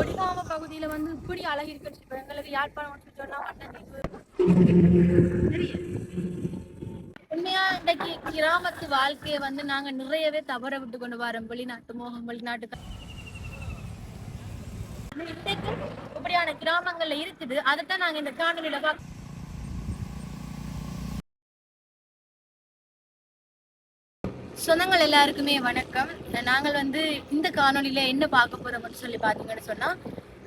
கொடிகாம பகுதியில வந்து இப்படி அழகு இருக்குன்னு எங்களுக்கு யாழ்ப்பாணம் சொன்னா உண்மையா இன்றைக்கு கிராமத்து வாழ்க்கையை வந்து நாங்க நிறையவே தவற விட்டு கொண்டு வரோம். வெளிநாட்டு மோகம் வெளிநாட்டு இன்றைக்கு இப்படியான கிராமங்கள்ல இருக்குது. அதைத்தான் நாங்க இந்த காணொலியில பார்க்க சொந்தங்கள் எல்லாருக்குமே வணக்கம். நாங்கள் வந்து இந்த காணொலியில் என்ன பார்க்க போறோம்னு சொல்லி பார்த்தீங்கன்னு சொன்னால்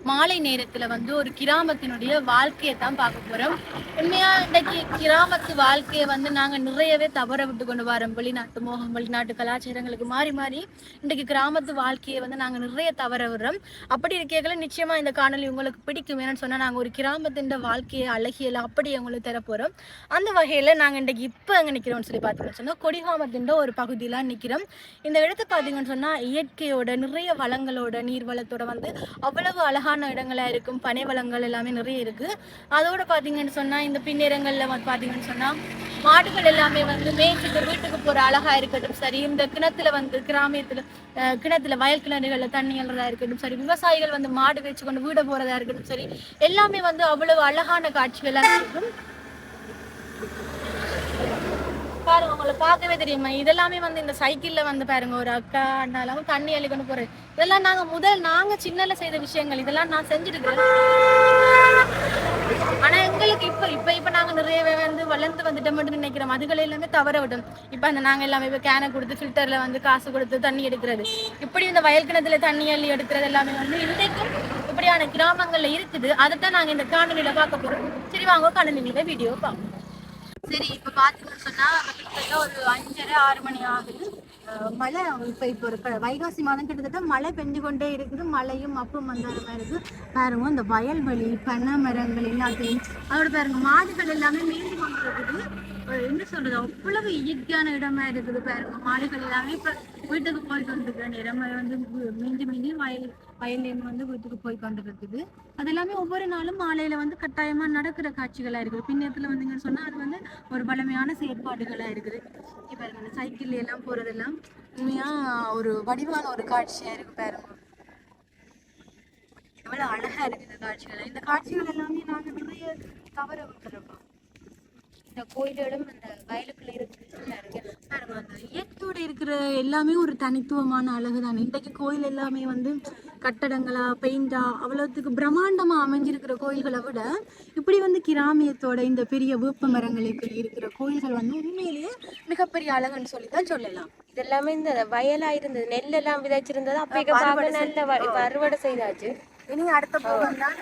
மாலை நேரத்துல வந்து ஒரு கிராமத்தினுடைய வாழ்க்கையை தான் பார்க்க போறோம். உண்மையா இன்னைக்கு கிராமத்து வாழ்க்கையை வந்து நாங்க நிறையவே தவற விட்டு கொண்டு வரோம். வெளிநாட்டு மோகம் வெளிநாட்டு கலாச்சாரங்களுக்கு மாறி மாறி இன்றைக்கு கிராமத்து வாழ்க்கையை வந்து நாங்க நிறைய தவற விடுறோம். அப்படி இருக்கைகளை நிச்சயமா இந்த காணொலி உங்களுக்கு பிடிக்கும். ஏன்னு சொன்னா நாங்க ஒரு கிராமத்தின் வாழ்க்கையை அழகியல அப்படி உங்களுக்கு தரப்போறோம் அந்த வகையில நாங்க இன்றைக்கு இப்ப அங்க நிக்கிறோம்னு சொல்லி பார்த்தீங்கன்னு சொன்னா கொடிகாமத்தின் ஒரு பகுதியெல்லாம் நிக்கிறோம். இந்த இடத்தை பார்த்தீங்கன்னு சொன்னா இயற்கையோட நிறைய வளங்களோட நீர்வளத்தோட வந்து அவ்வளவு அழகான இடங்களாக இருக்கும் பனை வளங்கள் எல்லாமே நிறைய இருக்குது அதோடு பார்த்தீங்கன்னு சொன்னால் இந்த பின்னிறங்களில் வந்து பார்த்தீங்கன்னு சொன்னால் மாடுகள் எல்லாமே வந்து மேய்ச்சிட்டு வீட்டுக்கு போகிற அழகாக இருக்கட்டும் சரி இந்த கிணத்துல வந்து கிராமியத்தில் கிணத்துல வயல் கிணறுகளில் தண்ணி எழுறதா இருக்கட்டும் சரி விவசாயிகள் வந்து மாடு வச்சு கொண்டு வீடு போகிறதா இருக்கட்டும் சரி எல்லாமே வந்து அவ்வளவு அழகான காட்சிகளாக இருக்கும். பாருங்க உங்களை பார்க்கவே தெரியுமா? இதெல்லாமே வந்து இந்த சைக்கிள்ல வந்து பாருங்க ஒரு அக்கா அண்ணாலாம் தண்ணி அள்ளிக்கொண்டு போறது இதெல்லாம் நாங்க முதல் நாங்க சின்னல செய்த விஷயங்கள். இதெல்லாம் நான் செஞ்சிருக்கேன் ஆனா எங்களுக்கு இப்ப இப்ப இப்ப நாங்க நிறையவே வந்து வளர்ந்து வந்துட்டோம் மட்டும் நினைக்கிறோம். அதுகள் எல்லாமே தவற விட்டோம். இப்ப அந்த நாங்க எல்லாமே இப்ப கேனை கொடுத்து ஃபில்டர்ல வந்து காசு கொடுத்து தண்ணி எடுக்கிறது. இப்படி இந்த வயல் கிணத்துல தண்ணி அள்ளி எடுக்கிறது எல்லாமே வந்து இன்றைக்கும் இப்படியான கிராமங்கள்ல இருக்குது. அதைத்தான் நாங்க இந்த காணொலியில பார்க்க போறோம். சரி வாங்க காணொலியில வீடியோ பார்ப்போம். சரி இப்ப பாத்தீங்கன்னு சொன்னால் கிட்டத்தட்ட ஒரு அஞ்சரை ஆறு மணி ஆகுது. மழை இப்போ ஒரு வைகாசி மாதம் கிட்டத்தட்ட மழை பெஞ்சு கொண்டே இருக்குது. மழையும் அப்பும் வந்தாத மாதிரி இருக்கு. பாருங்க இந்த வயல்வெளி பனை மரங்கள் எல்லாத்தையும் அதோட பாருங்க மாடுகள் எல்லாமே மீண்டு கொண்டு இருக்குது என்ன சொல்றது அவ்வளவு இயற்கையான இடமா இருக்குது பாருங்க மாடுகள் எல்லாமே. இப்ப வீட்டுக்கு போயிட்டு வந்துருக்க நேரம் வந்து மீண்டும் மீண்டும் வயல் வயல்லேருந்து வந்து வீட்டுக்கு போய் கொண்டிருக்குது அது எல்லாமே ஒவ்வொரு நாளும் மாலையில வந்து கட்டாயமா நடக்கிற காட்சிகளா இருக்குது. பின்னத்துல வந்தீங்கன்னு சொன்னா அது வந்து ஒரு பழமையான செயற்பாடுகளா இருக்குது. இப்ப சைக்கிள் எல்லாம் போறதெல்லாம் உண்மையா ஒரு வடிவான ஒரு காட்சியா இருக்கு பாருங்க. எவ்வளவு அழகா இருக்கு இந்த காட்சிகள். இந்த காட்சிகள் எல்லாமே நாங்க நிறைய தவற விட்டுருப்போம் இந்த கோயில்களும் அந்த வயலுக்குள்ள இருக்கு பாருங்க அந்த இயற்கையோட இருக்கிற எல்லாமே ஒரு தனித்துவமான அழகு தானே இன்றைக்கு கோயில் எல்லாமே வந்து கட்டடங்களா பெயிண்டா அவ்வளவுத்துக்கு பிரம்மாண்டமா அமைஞ்சிருக்கிற கோயில்களை விட இப்படி வந்து கிராமியத்தோட இந்த பெரிய வேப்ப மரங்களுக்கு இருக்கிற கோயில்கள் வந்து உண்மையிலேயே மிகப்பெரிய அழகுன்னு சொல்லி தான் சொல்லலாம். இதெல்லாமே இந்த வயலா இருந்தது நெல் எல்லாம் விதைச்சிருந்தது அப்ப நல்ல அறுவடை செய்தாச்சு. இனி அடுத்த போகம் தான்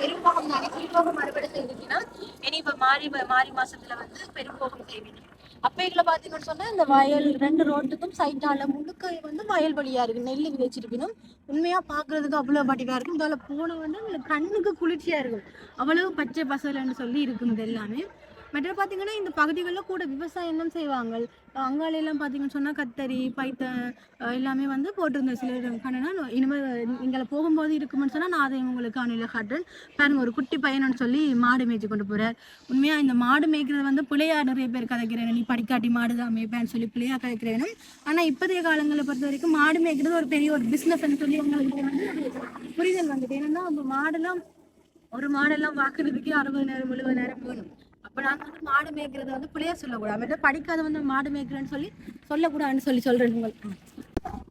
பெரும்போகம் தானே பெரும்போகம் அறுவடை செய்வீங்கன்னா இனி இப்ப மாறி மாறி மாசத்துல வந்து பெரும்போகம் செய்வீங்க அப்ப இதுல பாத்தீங்கன்னு சொன்னா இந்த வயல் ரெண்டு ரோட்டுக்கும் சைட்டால முழுக்க வந்து வயல் வழியா இருக்கு. நெல் விதைச்சிருக்கணும் உண்மையா பாக்குறதுக்கு அவ்வளவு வடிவா இருக்கும் இதால போன வந்து கண்ணுக்கு குளிர்ச்சியா இருக்கும். அவ்வளவு பச்சை பசலன்னு சொல்லி இருக்கும் இது எல்லாமே மற்ற பார்த்தீங்கன்னா இந்த பகுதிகளில் கூட விவசாயம் தான் செய்வாங்க அங்காலையெல்லாம் பார்த்தீங்கன்னு சொன்னால் கத்தரி பைத்தன் எல்லாமே வந்து போட்டிருந்தேன் சில கண்ணனா இனிமேல் இங்கே போகும்போது இருக்குமென்னு சொன்னால் நான் அதை உங்களுக்கு காணொலியில் காட்டுறேன். பாருங்க ஒரு குட்டி பையனுன்னு சொல்லி மாடு மேய்ச்சி கொண்டு போகிறார் உண்மையாக இந்த மாடு மேய்க்கிறது வந்து பிள்ளையா நிறைய பேர் கதைக்கிறேன் நீ படிக்காட்டி மாடு தான் மேய்ப்பேன்னு சொல்லி பிள்ளையா கதைக்கிறேன் ஆனால் இப்போதைய காலங்களை பொறுத்த வரைக்கும் மாடு மேய்க்கிறது ஒரு பெரிய ஒரு பிஸ்னஸ்ன்னு சொல்லி உங்களுக்கு வந்து புரிதல் வந்துட்டு. ஏன்னா அந்த மாடெல்லாம் ஒரு மாடெல்லாம் வாக்குறதுக்கே அறுபது நேரம் எழுபது நேரம் வேணும் இப்போ நாங்கள் வந்து மாடு மேய்க்கிறது வந்து பிள்ளையா சொல்லக்கூடாது. அவர்கிட்ட படிக்காத வந்து மாடு மேய்க்கிறேன்னு சொல்லி சொல்லக்கூடாதுன்னு சொல்லி சொல்கிறேன் உங்களுக்கு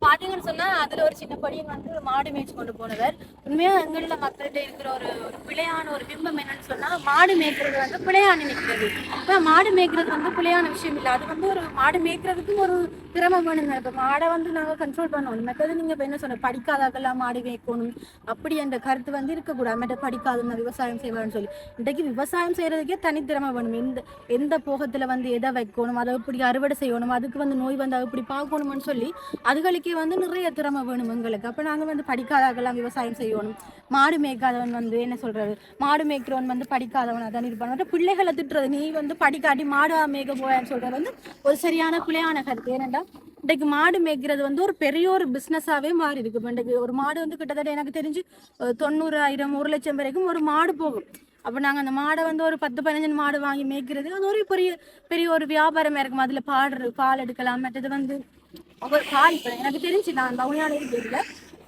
பாத்தீங்கன்னு சொன்னா அதுல ஒரு சின்ன படியும் வந்து மாடு மேய்ச்சி கொண்டு போனவர். உண்மையா எங்களில் மக்கள்கிட்ட இருக்கிற ஒரு ஒரு பிழையான ஒரு பிம்பம் என்னன்னு சொன்னா மாடு மேய்க்கிறது வந்து பிழையான நிற்கிறது. இப்ப மாடு மேய்க்கிறது வந்து பிழையான விஷயம் இல்லை. அது வந்து ஒரு மாடு மேய்க்கிறதுக்கும் ஒரு திறமை நடக்கும் ஆடை மாடை வந்து நாங்கள் கண்ட்ரோல் பண்ணணும் மற்றது நீங்கள் இப்போ என்ன சொன்ன படிக்காதாக்கெல்லாம் மாடு மேய்க்கணும். அப்படி என்ற கருத்து வந்து இருக்கக்கூடாது. மற்ற படிக்காதுங்க விவசாயம் செய்வான்னு சொல்லி. இன்றைக்கு விவசாயம் செய்கிறதுக்கே தனித்திறமை வேணும். எந்த எந்த போகத்தில் வந்து எதை வைக்கணும் அதை எப்படி அறுவடை செய்யணும் அதுக்கு வந்து நோய் வந்து அதை எப்படி பார்க்கணும்னு சொல்லி அதுகளுக்கே வந்து நிறைய திறமை வேணும் எங்களுக்கு. அப்போ நாங்கள் வந்து படிக்காதாக்கெல்லாம் விவசாயம் செய்யணும். மாடு மேய்க்காதவன் வந்து என்ன சொல்கிறது மாடு மேய்க்கிறவன் வந்து படிக்காதவன் அதான் இது பண்ணுறது பிள்ளைகளை திட்டுறது. நீ வந்து படிக்காட்டி மாடு மேய்க்க போயான்னு சொல்கிறது வந்து ஒரு சரியான பிள்ளையான கருத்து. ஏனென்றால் இன்றைக்கு மாடு மேய்க்கிறது வந்து ஒரு பெரிய ஒரு பிஸ்னஸாகவே மாறி இருக்கு இப்போ இன்றைக்கு ஒரு மாடு வந்து கிட்டத்தட்ட எனக்கு தெரிஞ்சு தொண்ணூறாயிரம் ஒரு லட்சம் வரைக்கும் ஒரு மாடு போகும். அப்போ நாங்கள் அந்த மாடை வந்து ஒரு பத்து பதினஞ்சு மாடு வாங்கி மேய்க்கிறது அது ஒரு பெரிய பெரிய ஒரு வியாபாரமாக இருக்கும். அதில் பாடுறது பால் எடுக்கலாம் மற்றது வந்து ஒரு பால் இப்போ எனக்கு தெரிஞ்சு நான் பவுனியால இருக்கிறதுல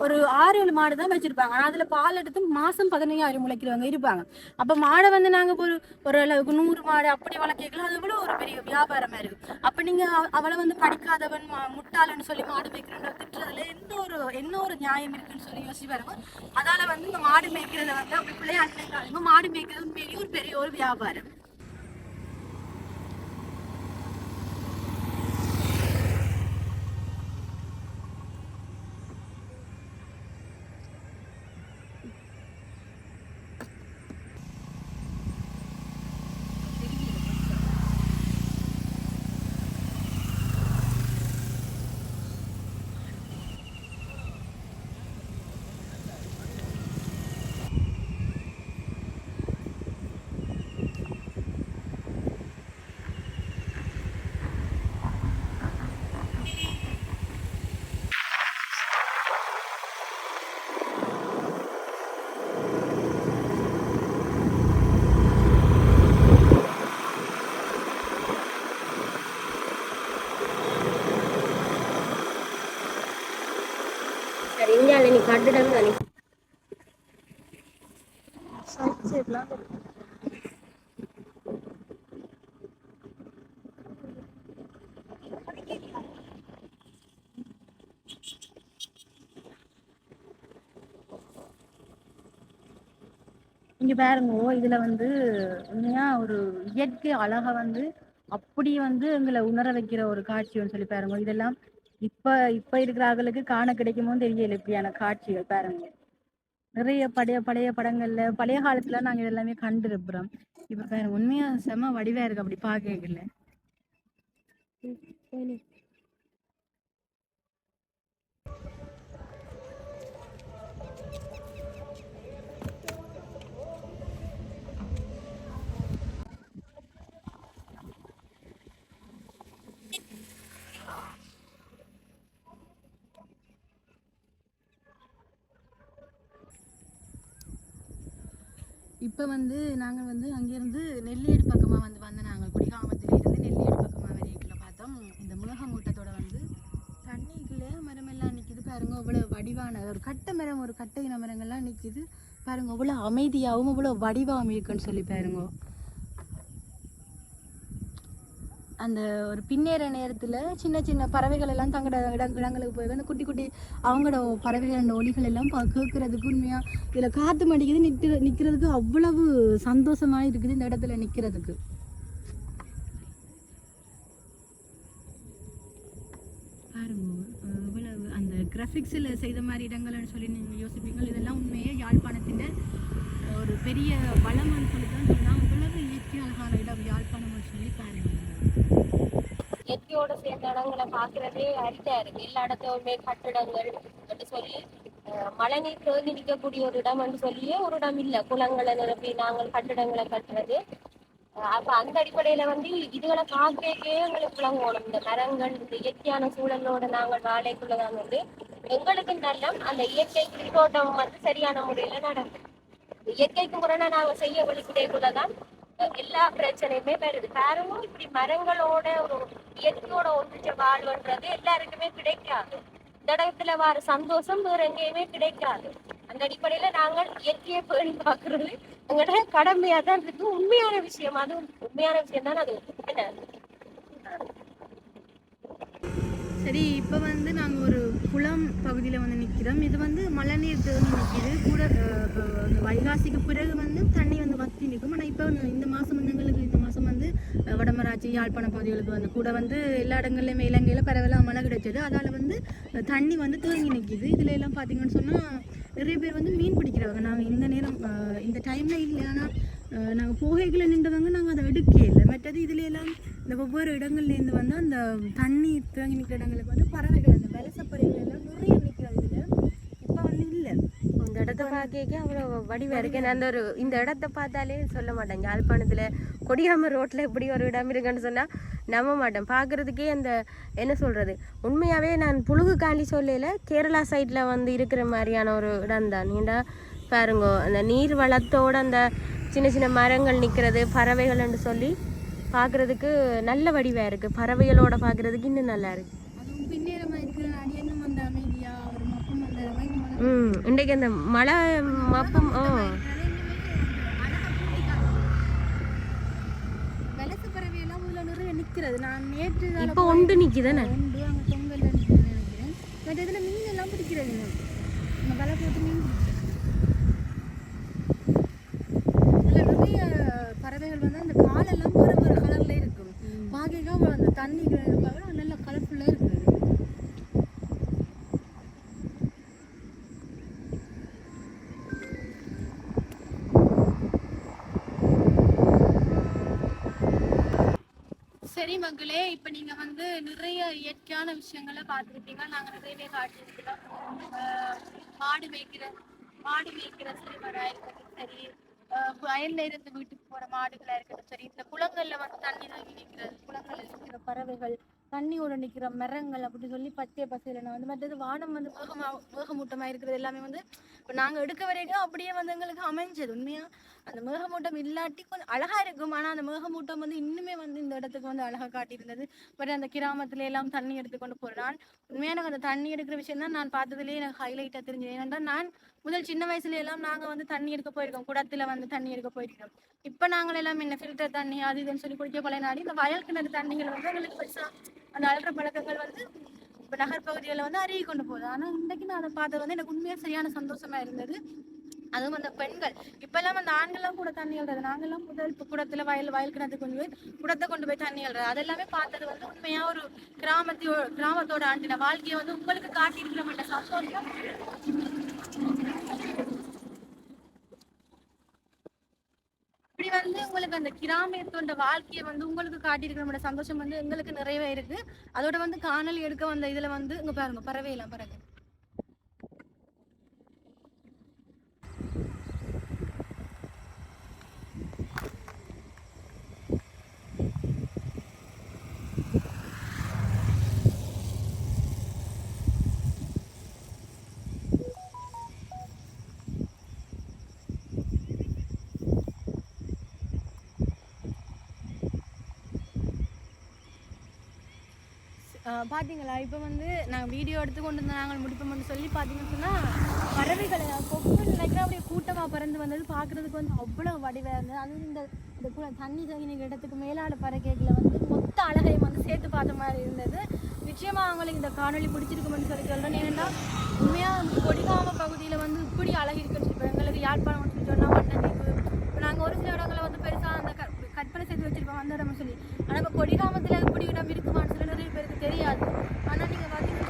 ஒரு ஆறு ஏழு மாடு தான் வச்சிருப்பாங்க. ஆனால் அதில் பால் எடுத்து மாதம் பதினையாயிரம் முளைக்கிறவங்க இருப்பாங்க. அப்போ மாடை வந்து நாங்கள் ஒரு ஒரு அளவுக்கு நூறு மாடு அப்படி வளர்க்கலாம் அது விட ஒரு பெரிய வியாபாரமாக இருக்கு. அப்போ நீங்கள் அவளை வந்து படிக்காதவன் முட்டாளன்னு சொல்லி மாடு மேய்க்கிறன்ற திட்டுறதுல எந்த ஒரு என்ன ஒரு நியாயம் இருக்குன்னு சொல்லி யோசிச்சு பாருங்க. அதால் வந்து இந்த மாடு மேய்க்கிறத வந்து அப்படி பிள்ளையாட்டு மாடு மேய்க்கிறது பெரிய ஒரு பெரிய ஒரு வியாபாரம். இந்தியாவில் நீ இங்க பாருங்க இதுல வந்து உண்மையா ஒரு இயற்கை அழகை வந்து அப்படி வந்து எங்களை உணர வைக்கிற ஒரு காட்சின்னு சொல்லி பாருங்க. இதெல்லாம் இப்ப இப்ப இருக்கிற ஆளுக்கு காண கிடைக்குமோ தெரியல இப்படியான காட்சிகள் பாருங்க. நிறைய பழைய பழைய படங்கள்ல பழைய காலத்துல நாங்க இதெல்லாமே கண்டிருக்கிறோம். இப்ப பாருங்க உண்மையா செம வடிவா இருக்கு அப்படி பாக்கல இப்போ வந்து நாங்கள் வந்து அங்கேருந்து நெல்லியடு பக்கமாக வந்து வந்த நாங்கள் குடிகாமத்திலேருந்து நெல்லியடு பக்கமாக வரைக்குள்ள பார்த்தோம். இந்த முருகமூட்டத்தோட வந்து தண்ணிக்குள்ளே மரமெல்லாம் நிற்கிது பாருங்க அவ்வளோ வடிவான ஒரு கட்டை மரம் ஒரு கட்டை இன மரங்கள்லாம் நிற்கிது பாருங்க அவ்வளோ அமைதியாகவும் அவ்வளோ வடிவாகவும் இருக்குன்னு சொல்லி பாருங்க. அந்த ஒரு பின்னேற நேரத்தில் சின்ன சின்ன பறவைகள் எல்லாம் தங்கட இடம் இடங்களுக்கு போய் அந்த குட்டி குட்டி அவங்களோட பறவைகள் அந்த எல்லாம் பா- உண்மையாக உண்மையா இதில் காற்று மடிக்குது நிற்கிற நிற்கிறதுக்கு அவ்வளவு சந்தோஷமா இருக்குது இந்த இடத்துல நிற்கிறதுக்கு இவ்வளவு அந்த கிராஃபிக்ஸில் செய்த மாதிரி இடங்கள்னு சொல்லி நீங்கள் யோசிப்பீங்க. இதெல்லாம் உண்மையே யாழ்ப்பாணத்தின் ஒரு பெரிய வளம்னு சொல்லி தான் சொன்னால் இவ்வளவு இயற்கை அழகான இடம் யாழ்ப்பாணம்னு சொல்லி பாருங்க. இயற்கையோட சேர்ந்த இடங்களை பார்க்கறதே அரிதா இருக்கு. எல்லா இடத்துலயுமே கட்டிடங்கள் அப்படின்னு சொல்லி மழை நீர் தேங்கி நிற்கக்கூடிய ஒரு இடம் என்று சொல்லியே ஒரு இடம் இல்ல. குளங்களை நிரப்பி நாங்கள் கட்டிடங்களை கட்டுறது. அப்ப அந்த அடிப்படையில வந்து இதுகளை பார்க்கவே எங்களுக்கு விளங்கணும் இந்த மரங்கள் இந்த இயற்கையான சூழலோட நாங்கள் வாழைக்குள்ளதான் வந்து எங்களுக்கு நல்ல அந்த இயற்கை நீரோட்டம் வந்து சரியான முறையில நடக்கும். இயற்கைக்கு முறை நாங்கள் செய்ய வழிபடைக்குள்ளதான் எல்லா பிரச்சனையுமே வருது. காரணம் இப்படி மரங்களோட ஒரு இயற்கையோட ஒன்றிச்ச வாழ்வுன்றது எல்லாருக்குமே கிடைக்காது. இந்த இடத்துல வர சந்தோஷம் வேற எங்கேயுமே கிடைக்காது. அந்த அடிப்படையில நாங்கள் இயற்கையை பேணி பார்க்கறது எங்களோட கடமையா தான் இருக்கு. உண்மையான விஷயம் அது. உண்மையான விஷயம் தான் அது. என்ன? சரி இப்போ வந்து நாங்கள் ஒரு குளம் பகுதியில் வந்து நிற்கிறோம் இது வந்து மழைநீர் தேங்கி நிற்கிது கூட வைகாசிக்கு பிறகு வந்து தண்ணி வந்து இருக்கும். ஆனால் இப்போ இந்த மாதம் வந்து எங்களுக்கு இந்த மாதம் வந்து வடமராட்சி யாழ்ப்பாணம் பகுதிகளுக்கு வந்து கூட வந்து எல்லா இடங்கள்லையுமே இலங்கையில் பரவலாக மழை கிடைச்சது. அதால் வந்து தண்ணி வந்து தேங்கி நிற்கிது இதில் எல்லாம் பார்த்தீங்கன்னு சொன்னால் நிறைய பேர் வந்து மீன் பிடிக்கிறவங்க. நாங்கள் இந்த நேரம் இந்த டைமில் இல்லை. ஆனால் நாங்கள் போகைகளை நின்றவங்க நாங்கள் அதை எடுக்கே இல்லை. மற்றது இதுல எல்லாம் இந்த ஒவ்வொரு இடங்கள்லேருந்து வந்து அந்த தண்ணி தேங்கி நிற்கிற இடங்களுக்கு வந்து பறவைகள் அந்த வெலசப்பறவைகள் எல்லாம் நிறைய நிற்கிறது இதில் இப்போ வந்து இல்லை. இந்த இடத்த பார்க்க அவ்வளோ வடிவாக இருக்கு. நான் அந்த ஒரு இந்த இடத்த பார்த்தாலே சொல்ல மாட்டேன். யாழ்ப்பாணத்தில் கொடியாம ரோட்டில் இப்படி ஒரு இடம் இருக்குன்னு சொன்னால் நம்ப மாட்டேன். பார்க்கறதுக்கே அந்த என்ன சொல்கிறது உண்மையாகவே நான் புழுகு காண்டி சொல்லல கேரளா சைடில் வந்து இருக்கிற மாதிரியான ஒரு இடம் தான் நீண்டா பாருங்க அந்த நீர் வளத்தோட அந்த சின்ன சின்ன மரங்கள் நிற்கிறது பறவைகள்னு சொல்லி பார்க்குறதுக்கு நல்ல வடிவாக இருக்குது பறவைகளோட பார்க்கறதுக்கு இன்னும் நல்லா இருக்குது அதுவும் பின்னேறமாக இருக்கிற அடியனும் அந்த அமைதியாக ஒரு மப்பம் அந்த மலை ம், இன்றைக்கு அந்த மழை மப்பும் ஓ இப்போ ஒன்று நினைக்கிறேன் பட் இதுல மீன் எல்லாம் பிடிக்கிறது. நம்ம வலை போட்டு மீன் இதுல நிறைய பறவைகள் வந்து அந்த காலெல்லாம் வேற வேற கலர்ல இருக்கும். பாக்கைக்காக அந்த தண்ணி மக்களே இப்போ நீங்க வந்து நிறைய இயற்கையான விஷயங்களை பார்த்துருப்பீங்க. நாங்க நிறையவே காட்டியிருக்கிறோம் மாடு மேய்க்கிற மாடு மேய்க்கிற சிறுவராக இருக்கட்டும் சரி வயல்ல இருந்து வீட்டுக்கு போற மாடுகளா இருக்கட்டும் சரி இந்த குளங்கள்ல வந்து தண்ணி தாங்கி நிற்கிறது குளங்கள்ல நிற்கிற பறவைகள் தண்ணியோட நிற்கிற மரங்கள் அப்படின்னு சொல்லி பச்சை பசையில நான் வந்து மற்றது வானம் வந்து மேகமா மேகமூட்டமா இருக்கிறது எல்லாமே வந்து இப்போ நாங்க எடுக்க வரைக்கும் அப்படியே வந்து எங்களுக்கு அமைஞ்சது. உண்மையா அந்த மேகமூட்டம் இல்லாட்டி கொஞ்சம் அழகா இருக்கும். ஆனா அந்த மேகமூட்டம் வந்து இன்னுமே வந்து இந்த இடத்துக்கு வந்து அழகா காட்டியிருந்தது. பட் அந்த கிராமத்துல எல்லாம் தண்ணி எடுத்து கொண்டு நான் உண்மையா எனக்கு அந்த தண்ணி எடுக்கிற விஷயம் தான் நான் பார்த்ததுலேயே எனக்கு ஹைலைட்டா தெரிஞ்சது. ஏன்னா நான் முதல் சின்ன வயசுல எல்லாம் நாங்க வந்து தண்ணி எடுக்க போயிருக்கோம். குடத்துல வந்து தண்ணி எடுக்க போயிருக்கோம். இப்ப நாங்கள் எல்லாம் என்ன ஃபில்டர் தண்ணி அது இதுன்னு சொல்லி குடிக்க கொலை நாடி இந்த வயல் கிணறு தண்ணிகள் வந்து எங்களுக்கு பெருசா அந்த அழகிற பழக்கங்கள் வந்து இப்ப நகர்பகுதிகளில் வந்து அருகி கொண்டு போகுது. ஆனா இன்னைக்கு நான் அதை பார்த்தது வந்து எனக்கு உண்மையா சரியான சந்தோஷமா இருந்தது. அதுவும் அந்த பெண்கள். இப்பெல்லாம் அந்த ஆண்கள்லாம் கூட தண்ணி எழுறது நாங்கெல்லாம் முதல் குடத்துல வயல் வயல் கிணத்துக்கு கொண்டு போய் குடத்தை கொண்டு போய் தண்ணி எழுறது அதெல்லாமே பார்த்தது வந்து உண்மையா ஒரு கிராமத்தையோ கிராமத்தோட ஆண்டின வாழ்க்கையை வந்து உங்களுக்கு காட்டியிருக்கிற மாட்டேன் சந்தோஷம்? இப்படி வந்து உங்களுக்கு அந்த கிராமத்தோட வாழ்க்கையை வந்து உங்களுக்கு காட்டியிருக்கிற நம்மளோட சந்தோஷம் வந்து எங்களுக்கு நிறையவே இருக்கு. அதோட வந்து காணொலி எடுக்க வந்த இதுல வந்து இங்க பாருங்க பறவை பார்த்தீங்களா இப்போ வந்து நாங்கள் வீடியோ எடுத்து கொண்டு வந்து நாங்கள் முடிப்போம்னு சொல்லி பார்த்தீங்கன்னு சொன்னால் பறவைகளை கொக்கு நினைக்கிற அப்படியே கூட்டமாக பறந்து வந்தது. பார்க்குறதுக்கு வந்து அவ்வளோ வடிவாக இருந்தது. அதுவும் இந்த இந்த கூட தண்ணி தண்ணி இடத்துக்கு மேலாட பறக்கைகளை வந்து மொத்த அழகையும் வந்து சேர்த்து பார்த்த மாதிரி இருந்தது. நிச்சயமாக அவங்களுக்கு இந்த காணொளி பிடிச்சிருக்குமென்னு சொல்லி சொல்கிறேன் ஏன்னா உண்மையாக கொடிகாம பகுதியில் வந்து இப்படி அழகு இருக்குன்னு சொல்லி எங்களுக்கு யாழ்ப்பாணம் வந்து சொன்னால் வண்ணதீவு இப்போ நாங்கள் ஒரு சில இடங்களை வந்து பெருசாக அந்த கற்பனை செய்து வச்சுருப்போம். அந்த சொல்லி. ஆனால் இப்போ கொடிகாமத்தில் இப்படி இடம் இருக்குமான்னு தெரியாது. ஆனால் நீங்கள் பார்த்தீங்கன்னா